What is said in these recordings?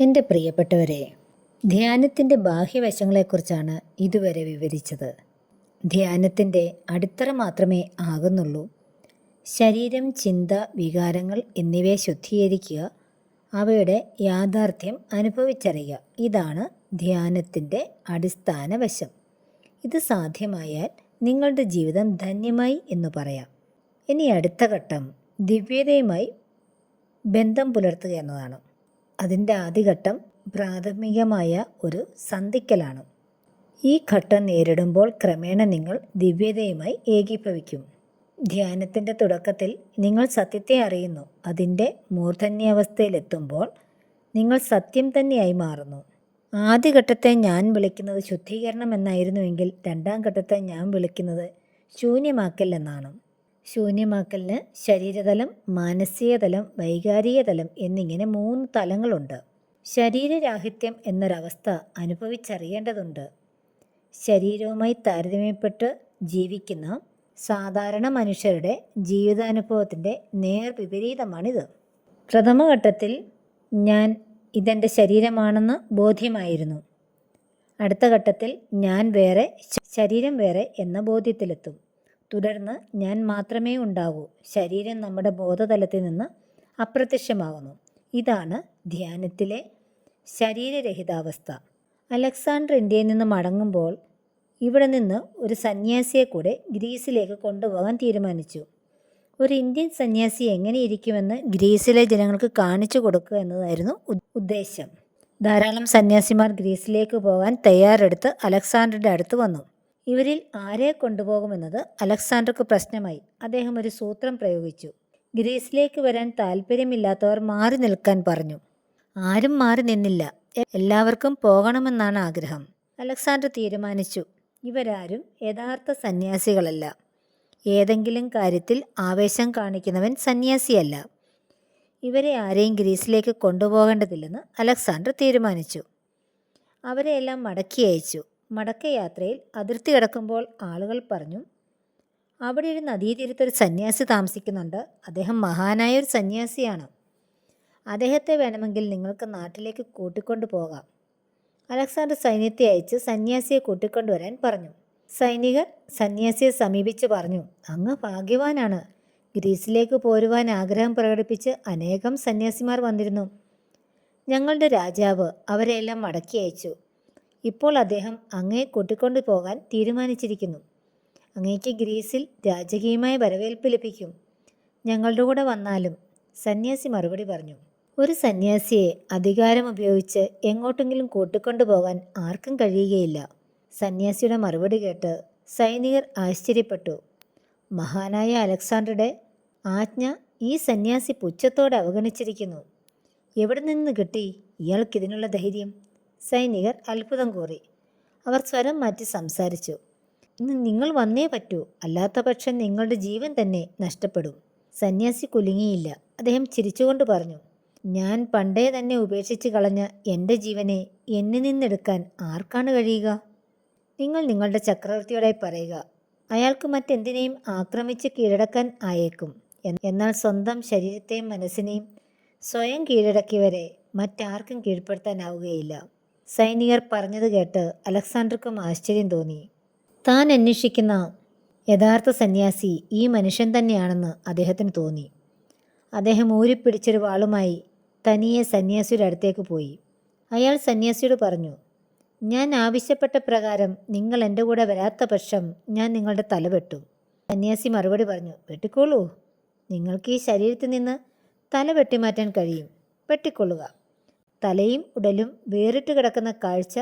എന്റെ പ്രിയപ്പെട്ടവരെ ധ്യാനത്തിന്റെ ബാഹ്യവശങ്ങളെക്കുറിച്ചാണ് ഇതുവരെ വിവരിച്ചത്. ധ്യാനത്തിന്റെ അടിത്തറ മാത്രമേ ആകുന്നുള്ളൂ. ശരീരം ചിന്ത വികാരങ്ങൾ എന്നിവയെ ശുദ്ധീകരിക്കുക അവയുടെ യാഥാർത്ഥ്യം അനുഭവിച്ചറിയുക. ഇതാണ് ധ്യാനത്തിന്റെ അടിസ്ഥാന വശം. ഇത് സാധ്യമായാൽ നിങ്ങളുടെ ജീവിതം ധന്യമായി എന്ന് പറയാം. ഇനി അടുത്ത ഘട്ടം ദിവ്യതയുമായി ബന്ധം പുലർത്തുക എന്നതാണ്. അതിന്റെ ആദ്യഘട്ടം പ്രാഥമികമായ ഒരു സന്ധിക്കലാണ്. ഈ ഘട്ടം നേരിടുമ്പോൾ ക്രമേണ നിങ്ങൾ ദിവ്യതയുമായി ഏകീഭവിക്കും. ധ്യാനത്തിന്റെ തുടക്കത്തിൽ നിങ്ങൾ സത്യത്തെ അറിയുന്നു. അതിന്റെ മൂർധന്യാവസ്ഥയിലെത്തുമ്പോൾ നിങ്ങൾ സത്യം തന്നെയായി മാറുന്നു. ആദ്യഘട്ടത്തെ ഞാൻ വിളിക്കുന്നത് ശുദ്ധീകരണം എന്നായിരുന്നുവെങ്കിൽ രണ്ടാം ഘട്ടത്തെ ഞാൻ വിളിക്കുന്നത് ശൂന്യമാക്കൽ എന്നാണ്. ശൂന്യമാക്കലിന് ശരീരതലം മാനസികതലം വൈകാരികതലം വൈകാരിക തലം എന്നിങ്ങനെ മൂന്ന് തലങ്ങളുണ്ട്. ശരീരരാഹിത്യം എന്നൊരവസ്ഥ അനുഭവിച്ചറിയേണ്ടതുണ്ട്. ശരീരവുമായി താരതമ്യപ്പെട്ട് ജീവിക്കുന്ന സാധാരണ മനുഷ്യരുടെ ജീവിതാനുഭവത്തിന്റെ നേർ വിപരീതമാണിത്. പ്രഥമഘട്ടത്തിൽ ഞാൻ ഇതെന്റെ ശരീരമാണെന്ന് ബോധ്യമായിരുന്നു. അടുത്ത ഘട്ടത്തിൽ ഞാൻ വേറെ ശരീരം വേറെ എന്ന ബോധ്യത്തിലെത്തും. തുടർന്ന് ഞാൻ മാത്രമേ ഉണ്ടാകൂ. ശരീരം നമ്മുടെ ബോധതലത്തിൽ നിന്ന് അപ്രത്യക്ഷമാകുന്നു. ഇതാണ് ധ്യാനത്തിലെ ശരീരരഹിതാവസ്ഥ. അലക്സാണ്ടർ ഇന്ത്യയിൽ നിന്ന് മടങ്ങുമ്പോൾ ഇവിടെ നിന്ന് ഒരു സന്യാസിയെ കൂടെ ഗ്രീസിലേക്ക് കൊണ്ടുപോകാൻ തീരുമാനിച്ചു. ഒരു ഇന്ത്യൻ സന്യാസി എങ്ങനെയിരിക്കുമെന്ന് ഗ്രീസിലെ ജനങ്ങൾക്ക് കാണിച്ചു കൊടുക്കുക എന്നതായിരുന്നു ഉദ്ദേശം. ധാരാളം സന്യാസിമാർ ഗ്രീസിലേക്ക് പോകാൻ തയ്യാറെടുത്ത് അലക്സാണ്ടറുടെ അടുത്ത് വന്നു. ഇവരിൽ ആരെ കൊണ്ടുപോകുമെന്നത് അലക്സാണ്ടർക്ക് പ്രശ്നമായി. അദ്ദേഹം ഒരു സൂത്രം പ്രയോഗിച്ചു. ഗ്രീസിലേക്ക് വരാൻ താല്പര്യമില്ലാത്തവർ മാറി നിൽക്കാൻ പറഞ്ഞു. ആരും മാറി നിന്നില്ല. എല്ലാവർക്കും പോകണമെന്നാണ് ആഗ്രഹം. അലക്സാണ്ടർ തീരുമാനിച്ചു. ഇവരാരും യഥാർത്ഥ സന്യാസികളല്ല. ഏതെങ്കിലും കാര്യത്തിൽ ആവേശം കാണിക്കുന്നവൻ സന്യാസിയല്ല. ഇവരെ ആരെയും ഗ്രീസിലേക്ക് കൊണ്ടുപോകേണ്ടതില്ലെന്ന് അലക്സാണ്ടർ തീരുമാനിച്ചു. അവരെയെല്ലാം മടക്കി അയച്ചു. മടക്കയാത്രയിൽ അതിർത്തി കിടക്കുമ്പോൾ ആളുകൾ പറഞ്ഞു അവിടെ ഒരു നദീതീരത്തൊരു സന്യാസി താമസിക്കുന്നുണ്ട്. അദ്ദേഹം മഹാനായ ഒരു സന്യാസിയാണ്. അദ്ദേഹത്തെ വേണമെങ്കിൽ നിങ്ങൾക്ക് നാട്ടിലേക്ക് കൂട്ടിക്കൊണ്ടു പോകാം. അലക്സാണ്ടർ സൈന്യത്തെ അയച്ച് സന്യാസിയെ കൂട്ടിക്കൊണ്ടുവരാൻ പറഞ്ഞു. സൈനികർ സന്യാസിയെ സമീപിച്ച് പറഞ്ഞു അങ്ങ് ഭാഗ്യവാനാണ്. ഗ്രീസിലേക്ക് പോരുവാൻ ആഗ്രഹം പ്രകടിപ്പിച്ച് അനേകം സന്യാസിമാർ വന്നിരുന്നു. ഞങ്ങളുടെ രാജാവ് അവരെല്ലാം മടക്കി അയച്ചു. ഇപ്പോൾ അദ്ദേഹം അങ്ങയെ കൂട്ടിക്കൊണ്ടു പോകാൻ തീരുമാനിച്ചിരിക്കുന്നു. അങ്ങേക്ക് ഗ്രീസിൽ രാജകീയമായ വരവേൽപ്പ് ലഭിക്കും. ഞങ്ങളുടെ കൂടെ വന്നാലും സന്യാസി മറുപടി പറഞ്ഞു. ഒരു സന്യാസിയെ അധികാരം ഉപയോഗിച്ച് എങ്ങോട്ടെങ്കിലും കൂട്ടിക്കൊണ്ടു പോകാൻ ആർക്കും കഴിയുകയില്ല. സന്യാസിയുടെ മറുപടി കേട്ട് സൈനികർ ആശ്ചര്യപ്പെട്ടു. മഹാനായ അലക്സാണ്ടറുടെ ആജ്ഞ ഈ സന്യാസി പുച്ഛത്തോടെ അവഗണിച്ചിരിക്കുന്നു. എവിടെ നിന്ന് കിട്ടി? ഇയാൾക്കിതിനുള്ള ധൈര്യം? സൈനികർ അത്ഭുതം കൂറി. അവർ സ്വരം മാറ്റി സംസാരിച്ചു. ഇന്ന് നിങ്ങൾ വന്നേ പറ്റൂ. അല്ലാത്ത പക്ഷം നിങ്ങളുടെ ജീവൻ തന്നെ നഷ്ടപ്പെടും. സന്യാസി കുലുങ്ങിയില്ല. അദ്ദേഹം ചിരിച്ചുകൊണ്ട് പറഞ്ഞു ഞാൻ പണ്ടേ തന്നെ ഉപേക്ഷിച്ച് കളഞ്ഞ എന്റെ ജീവനെ എന്നിൽ നിന്നെടുക്കാൻ ആർക്കാണ് കഴിയുക? നിങ്ങൾ നിങ്ങളുടെ ചക്രവർത്തിയോടെ പറയുക അയാൾക്ക് മറ്റെന്തിനേയും ആക്രമിച്ച് കീഴടക്കാൻ ആയേക്കും. എന്നാൽ സ്വന്തം ശരീരത്തെയും മനസ്സിനെയും സ്വയം കീഴടക്കിയവരെ മറ്റാർക്കും കീഴ്പ്പെടുത്താനാവുകയില്ല. സൈനികർ പറഞ്ഞത് കേട്ട് അലക്സാണ്ടർക്കും ആശ്ചര്യം തോന്നി. താൻ അന്വേഷിക്കുന്ന യഥാർത്ഥ സന്യാസി ഈ മനുഷ്യൻ തന്നെയാണെന്ന് അദ്ദേഹത്തിന് തോന്നി. അദ്ദേഹം ഊരിപ്പിടിച്ചൊരു വാളുമായി തനിയെ സന്യാസിയുടെ അടുത്തേക്ക് പോയി. അയാൾ സന്യാസിയോട് പറഞ്ഞു ഞാൻ ആവശ്യപ്പെട്ട പ്രകാരം നിങ്ങൾ എന്റെ കൂടെ വരാത്ത പക്ഷം ഞാൻ നിങ്ങളുടെ തല വെട്ടും. സന്യാസി മറുപടി പറഞ്ഞു വെട്ടിക്കോളൂ നിങ്ങൾക്ക് ഈ ശരീരത്തിൽ നിന്ന് തല വെട്ടിമാറ്റാൻ കഴിയും. വെട്ടിക്കൊള്ളുക. തലയും ഉടലും വേറിട്ട് കിടക്കുന്ന കാഴ്ച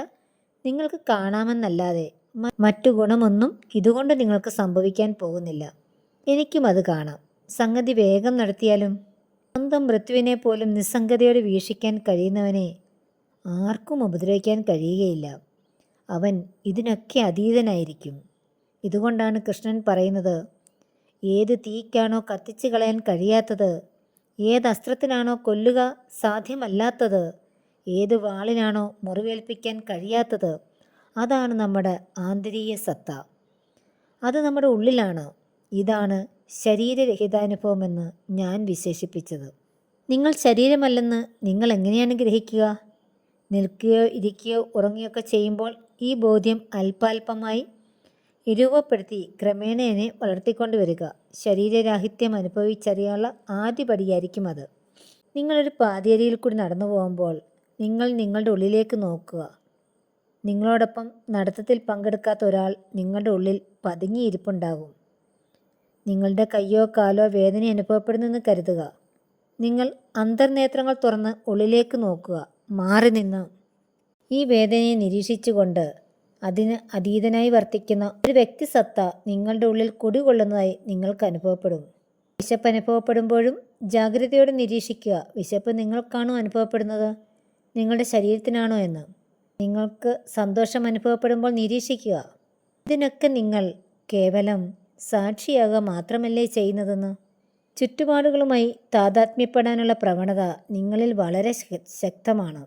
നിങ്ങൾക്ക് കാണാമെന്നല്ലാതെ മറ്റു ഗുണമൊന്നും ഇതുകൊണ്ട് നിങ്ങൾക്ക് സംഭവിക്കാൻ പോകുന്നില്ല. എനിക്കും അത് കാണാം. സംഗതി വേഗം നടത്തിയാലും സ്വന്തം മൃത്യുവിനെ പോലും നിസ്സംഗതയോടെ വീക്ഷിക്കാൻ കഴിയുന്നവനെ ആർക്കും ഉപദ്രവിക്കാൻ കഴിയുകയില്ല. അവൻ ഇതിനൊക്കെ അതീതനായിരിക്കും. ഇതുകൊണ്ടാണ് കൃഷ്ണൻ പറയുന്നത് ഏത് തീക്കാണോ കത്തിച്ചു കളയാൻ കഴിയാത്തത് ഏത് അസ്ത്രത്തിനാണോ കൊല്ലുക സാധ്യമല്ലാത്തത് ഏത് വാളിനാണോ മുറിവേൽപ്പിക്കാൻ കഴിയാത്തത് അതാണ് നമ്മുടെ ആന്തരിക സത്ത. അത് നമ്മുടെ ഉള്ളിലാണ്. ഇതാണ് ശരീരരഹിതാനുഭവമെന്ന് ഞാൻ വിശേഷിപ്പിച്ചത്. നിങ്ങൾ ശരീരമല്ലെന്ന് നിങ്ങൾ എങ്ങനെയാണ് ഗ്രഹിക്കുക? നിൽക്കുകയോ ഇരിക്കുകയോ ഉറങ്ങുകയൊക്കെ ചെയ്യുമ്പോൾ ഈ ബോധ്യം അല്പാൽപമായി രൂപപ്പെടുത്തി ക്രമേണേനെ വളർത്തിക്കൊണ്ട് വരിക ശരീരരാഹിത്യം അനുഭവിച്ചറിയാനുള്ള ആദ്യപടിയായിരിക്കും അത്. നിങ്ങളൊരു പാതിയരിയിൽ കൂടി നടന്നു പോകുമ്പോൾ നിങ്ങൾ നിങ്ങളുടെ ഉള്ളിലേക്ക് നോക്കുക. നിങ്ങളോടൊപ്പം നടത്തത്തിൽ പങ്കെടുക്കാത്ത ഒരാൾ നിങ്ങളുടെ ഉള്ളിൽ പതുങ്ങിയിരിപ്പുണ്ടാകും. നിങ്ങളുടെ കയ്യോ കാലോ വേദന അനുഭവപ്പെടുന്നെന്ന് കരുതുക. നിങ്ങൾ അന്തർനേത്രങ്ങൾ തുറന്ന് ഉള്ളിലേക്ക് നോക്കുക. മാറി നിന്ന്. ഈ വേദനയെ നിരീക്ഷിച്ചുകൊണ്ട് അതിന് അതീതനായി വർത്തിക്കുന്ന ഒരു വ്യക്തിസത്ത നിങ്ങളുടെ ഉള്ളിൽ കുടികൊള്ളുന്നതായി നിങ്ങൾക്ക് അനുഭവപ്പെടും. വിശപ്പ് അനുഭവപ്പെടുമ്പോഴും ജാഗ്രതയോടെ നിരീക്ഷിക്കുക. വിശപ്പ് നിങ്ങൾക്കാണോ അനുഭവപ്പെടുന്നത്. നിങ്ങളുടെ ശരീരത്തിനാണോ എന്ന്. നിങ്ങൾക്ക് സന്തോഷം അനുഭവപ്പെടുമ്പോൾ നിരീക്ഷിക്കുക. ഇതിനൊക്കെ നിങ്ങൾ കേവലം സാക്ഷിയാകുക മാത്രമല്ലേ ചെയ്യുന്നതെന്ന്. ചുറ്റുപാടുകളുമായി താതാത്മ്യപ്പെടാനുള്ള പ്രവണത നിങ്ങളിൽ വളരെ ശക്തമാണ്.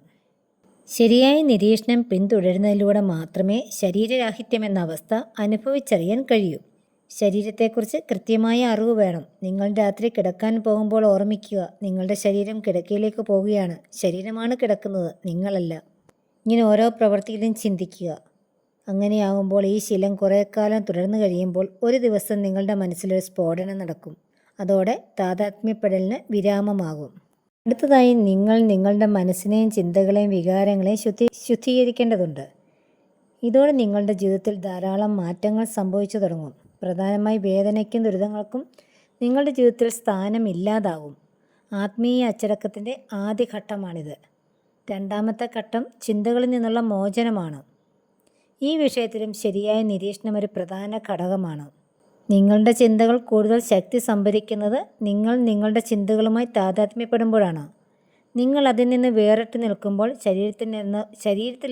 ശരിയായ നിരീക്ഷണം പിന്തുടരുന്നതിലൂടെ മാത്രമേ ശരീരരാഹിത്യം എന്ന അവസ്ഥ അനുഭവിച്ചറിയാൻ കഴിയൂ. ശരീരത്തെക്കുറിച്ച് കൃത്യമായ അറിവ് വേണം. നിങ്ങൾ രാത്രി കിടക്കാൻ പോകുമ്പോൾ ഓർമ്മിക്കുക നിങ്ങളുടെ ശരീരം കിടക്കയിലേക്ക് പോവുകയാണ് ശരീരമാണ് കിടക്കുന്നത് നിങ്ങളല്ല. ഇങ്ങനെ ഓരോ പ്രവൃത്തിയിലും ചിന്തിക്കുക. അങ്ങനെയാകുമ്പോൾ ഈ ശീലം കുറേ കാലം തുടർന്നു കഴിയുമ്പോൾ ഒരു ദിവസം നിങ്ങളുടെ മനസ്സിലൊരു സ്ഫോടനം നടക്കും. അതോടെ താതാത്മ്യപ്പെടലിന് വിരാമമാകും. അടുത്തതായി നിങ്ങൾ നിങ്ങളുടെ മനസ്സിനെയും ചിന്തകളെയും വികാരങ്ങളെയും ശുദ്ധി ശുദ്ധീകരിക്കേണ്ടതുണ്ട്. ഇതോടെ നിങ്ങളുടെ ജീവിതത്തിൽ ധാരാളം മാറ്റങ്ങൾ സംഭവിച്ചു തുടങ്ങും. പ്രധാനമായി വേദനയ്ക്കും ദുരിതങ്ങൾക്കും നിങ്ങളുടെ ജീവിതത്തിൽ സ്ഥാനമില്ലാതാവും. ആത്മീയ അച്ചടക്കത്തിന്റെ ആദ്യ ഘട്ടമാണിത് രണ്ടാമത്തെ ഘട്ടം ചിന്തകളിൽ നിന്നുള്ള മോചനമാണ്. ഈ വിഷയത്തിലും ശരിയായ നിരീക്ഷണം ഒരു പ്രധാന ഘടകമാണ്. നിങ്ങളുടെ ചിന്തകൾ കൂടുതൽ ശക്തി സംഭരിക്കുന്നത് നിങ്ങൾ നിങ്ങളുടെ ചിന്തകളുമായി താതാത്മ്യപ്പെടുമ്പോഴാണ്. നിങ്ങൾ അതിൽ നിന്ന് വേറിട്ട് നിൽക്കുമ്പോൾ ശരീരത്തിൽ നിന്ന് ശരീരത്തിൽ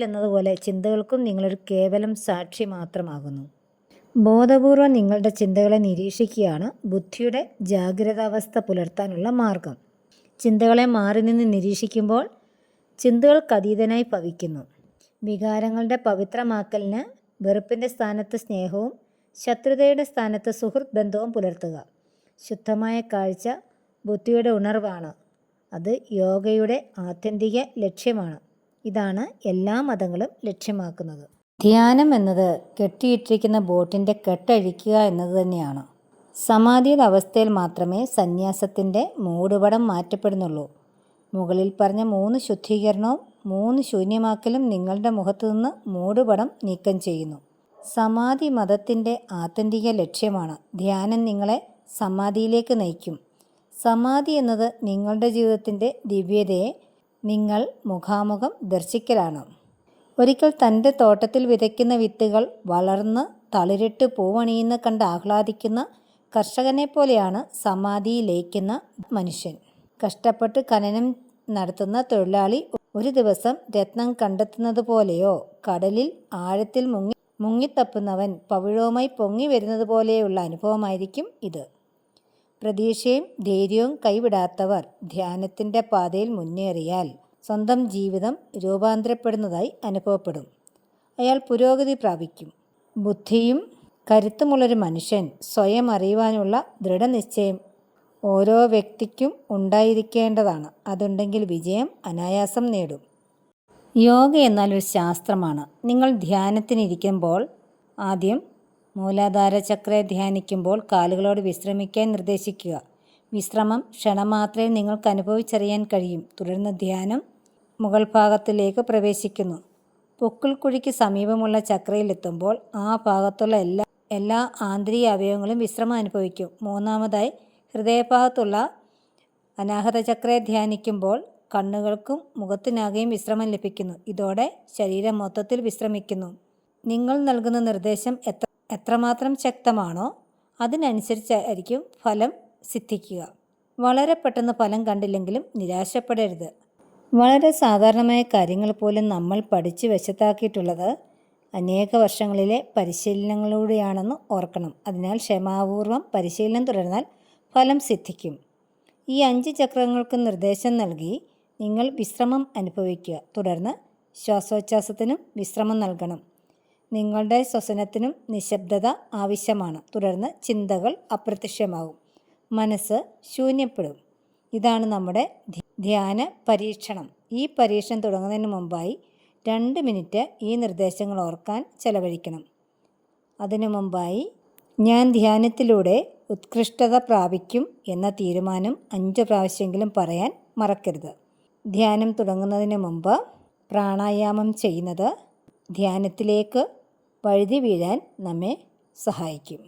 ചിന്തകൾക്കും നിങ്ങളൊരു കേവലം സാക്ഷി മാത്രമാകുന്നു. ബോധപൂർവം നിങ്ങളുടെ ചിന്തകളെ നിരീക്ഷിക്കുകയാണ് ബുദ്ധിയുടെ ജാഗ്രതാവസ്ഥ പുലർത്താനുള്ള മാർഗം. ചിന്തകളെ മാറി നിന്ന് നിരീക്ഷിക്കുമ്പോൾ ചിന്തകൾക്ക് അതീതനായി ഭവിക്കുന്നു. വികാരങ്ങളുടെ പവിത്രമാക്കലിന് വെറുപ്പിന്റെ സ്ഥാനത്ത് സ്നേഹവും ശത്രുതയുടെ സ്ഥാനത്ത് സുഹൃത്ത് ബന്ധവും പുലർത്തുക. ശുദ്ധമായ കാഴ്ച ബുദ്ധിയുടെ ഉണർവാണ്. അത് യോഗയുടെ ആത്യന്തിക ലക്ഷ്യമാണ്. ഇതാണ് എല്ലാ മതങ്ങളും ലക്ഷ്യമാക്കുന്നത്. ധ്യാനം എന്നത് കെട്ടിയിട്ടിരിക്കുന്ന ബോട്ടിന്റെ കെട്ടഴിക്കുക എന്നത് തന്നെയാണ്. സമാധിയുടെ അവസ്ഥയിൽ മാത്രമേ സന്യാസത്തിന്റെ മൂടുപടം മാറ്റപ്പെടുന്നുള്ളൂ. മുകളിൽ പറഞ്ഞ മൂന്ന് ശുദ്ധീകരണവും മൂന്ന് ശൂന്യമാക്കലും നിങ്ങളുടെ മുഖത്തു നിന്ന് മൂടുപടം നീക്കം ചെയ്യുന്നു. സമാധി മതത്തിന്റെ ആത്യന്തിക ലക്ഷ്യമാണ് ധ്യാനം നിങ്ങളെ സമാധിയിലേക്ക് നയിക്കും. സമാധി എന്നത് നിങ്ങളുടെ ജീവിതത്തിന്റെ ദിവ്യതയെ നിങ്ങൾ മുഖാമുഖം ദർശിക്കലാണ്. ഒരിക്കൽ തന്റെ തോട്ടത്തിൽ വിതയ്ക്കുന്ന വിത്തുകൾ വളർന്ന് തളിരിട്ട് പൂവണിയുന്ന കണ്ട് ആഹ്ലാദിക്കുന്ന കർഷകനെ പോലെയാണ് സമാധി ലയിക്കുന്ന മനുഷ്യൻ. കഷ്ടപ്പെട്ട് ഖനനം നടത്തുന്ന തൊഴിലാളി ഒരു ദിവസം രത്നം കണ്ടെത്തുന്നത് പോലെയോ കടലിൽ ആഴത്തിൽ മുങ്ങി മുങ്ങിത്തപ്പുന്നവൻ പവിഴവുമായി പൊങ്ങി വരുന്നത് പോലെയുള്ള അനുഭവമായിരിക്കും ഇത്. പ്രതീക്ഷയും ധൈര്യവും കൈവിടാത്തവർ ധ്യാനത്തിന്റെ പാതയിൽ മുന്നേറിയാൽ സ്വന്തം ജീവിതം രൂപാന്തരപ്പെടുന്നതായി അനുഭവപ്പെടും. അയാൾ പുരോഗതി പ്രാപിക്കും. ബുദ്ധിയും കരുത്തുമുള്ളൊരു മനുഷ്യൻ സ്വയം അറിയുവാനുള്ള ദൃഢനിശ്ചയം ഓരോ വ്യക്തിക്കും ഉണ്ടായിരിക്കേണ്ടതാണ്. അതുണ്ടെങ്കിൽ വിജയം അനായാസം നേടും. യോഗ എന്നാൽ ഒരു ശാസ്ത്രമാണ്. നിങ്ങൾ ധ്യാനത്തിനിരിക്കുമ്പോൾ ആദ്യം മൂലാധാര ചക്രയെ ധ്യാനിക്കുമ്പോൾ കാലുകളോട് വിശ്രമിക്കാൻ നിർദ്ദേശിക്കുക. വിശ്രമം ക്ഷണം മാത്രമേ നിങ്ങൾക്ക് അനുഭവിച്ചറിയാൻ കഴിയും. തുടർന്ന് ധ്യാനം മുകൾ ഭാഗത്തിലേക്ക് പ്രവേശിക്കുന്നു പൊക്കിൾക്കുഴിക്ക് സമീപമുള്ള ചക്രയിലെത്തുമ്പോൾ ആ ഭാഗത്തുള്ള എല്ലാ എല്ലാ ആന്തരിക അവയവങ്ങളും വിശ്രമം അനുഭവിക്കും. മൂന്നാമതായി ഹൃദയഭാഗത്തുള്ള അനാഹത ചക്രയെ ധ്യാനിക്കുമ്പോൾ കണ്ണുകൾക്കും മുഖത്തിനാകെയും വിശ്രമം ലഭിക്കുന്നു. ഇതോടെ ശരീരം മൊത്തത്തിൽ വിശ്രമിക്കുന്നു. നിങ്ങൾ നൽകുന്ന നിർദ്ദേശം എത്ര എത്രമാത്രം ശക്തമാണോ അതിനനുസരിച്ചായിരിക്കും ഫലം സിദ്ധിക്കുക. വളരെ പെട്ടെന്ന് ഫലം കണ്ടില്ലെങ്കിലും നിരാശപ്പെടരുത്. വളരെ സാധാരണമായ കാര്യങ്ങൾ പോലും നമ്മൾ പഠിച്ച് വശത്താക്കിയിട്ടുള്ളത് അനേക വർഷങ്ങളിലെ പരിശീലനങ്ങളിലൂടെയാണെന്ന് ഓർക്കണം. അതിനാൽ ക്ഷമാപൂർവം പരിശീലനം തുടർന്നാൽ ഫലം സിദ്ധിക്കും. ഈ അഞ്ച് ചക്രങ്ങൾക്ക് നിർദ്ദേശം നൽകി നിങ്ങൾ വിശ്രമം അനുഭവിക്കുക. തുടർന്ന് ശ്വാസോച്ഛ്വാസത്തിനും വിശ്രമം നൽകണം. നിങ്ങളുടെ ശ്വസനത്തിനും നിശബ്ദത ആവശ്യമാണ്. തുടർന്ന് ചിന്തകൾ അപ്രത്യക്ഷമാകും. മനസ്സ് ശൂന്യപ്പെടും. ഇതാണ് നമ്മുടെ ധ്യാന പരീക്ഷണം. ഈ പരീക്ഷണം തുടങ്ങുന്നതിന് മുമ്പായി രണ്ട് മിനിറ്റ് ഈ നിർദ്ദേശങ്ങൾ ഓർക്കാൻ ചെലവഴിക്കണം. അതിനു മുമ്പായി ഞാൻ ധ്യാനത്തിലൂടെ ഉത്കൃഷ്ടത പ്രാപിക്കും എന്ന തീരുമാനം അഞ്ച് പ്രാവശ്യമെങ്കിലും പറയാൻ മറക്കരുത്. ധ്യാനം തുടങ്ങുന്നതിന് മുമ്പ് പ്രാണായാമം ചെയ്യുന്നത് ധ്യാനത്തിലേക്ക് വഴുതി വീഴാൻ നമ്മെ സഹായിക്കും.